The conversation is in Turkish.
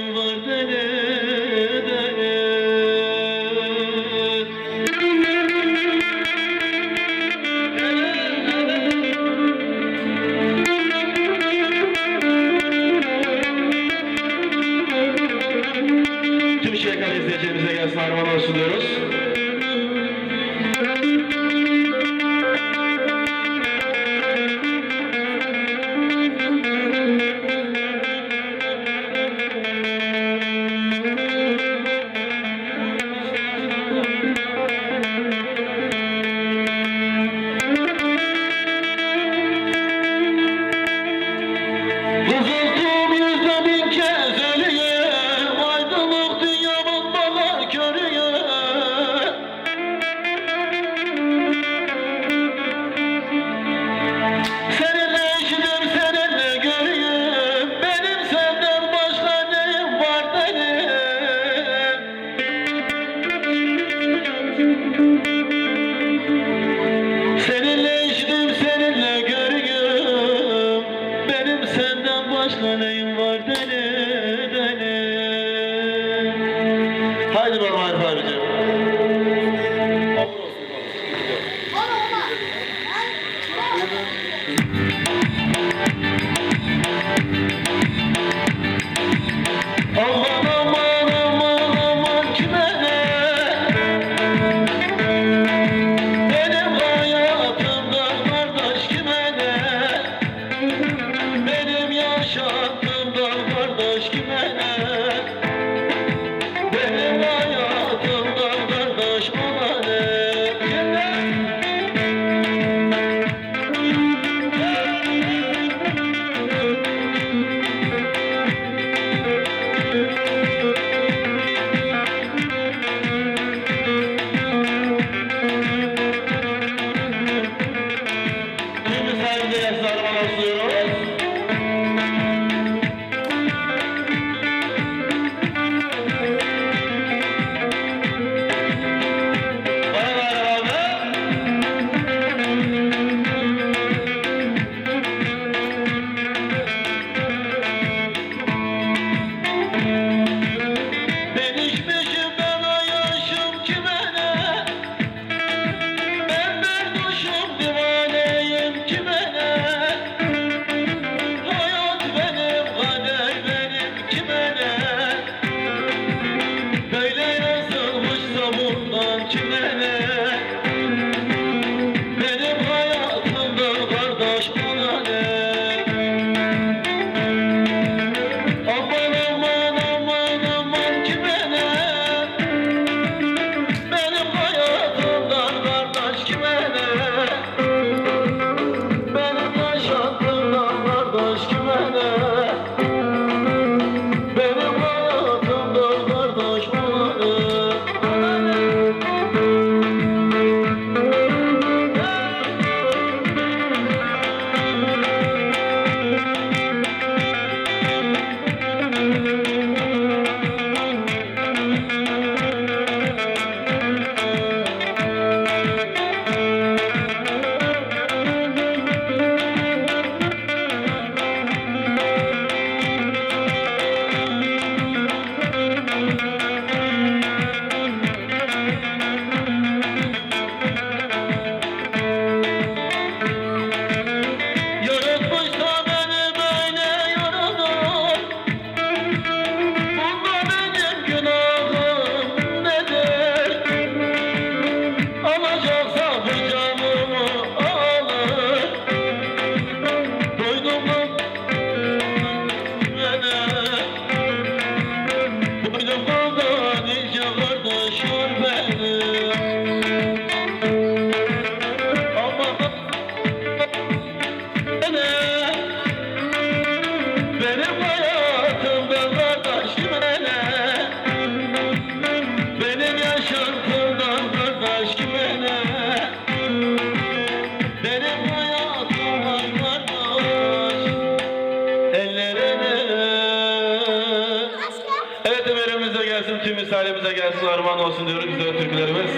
ever Krishna name. Brasil. Come on, Joe. Türkü gelsin armağan olsun diyoruz güzel türkülerimiz.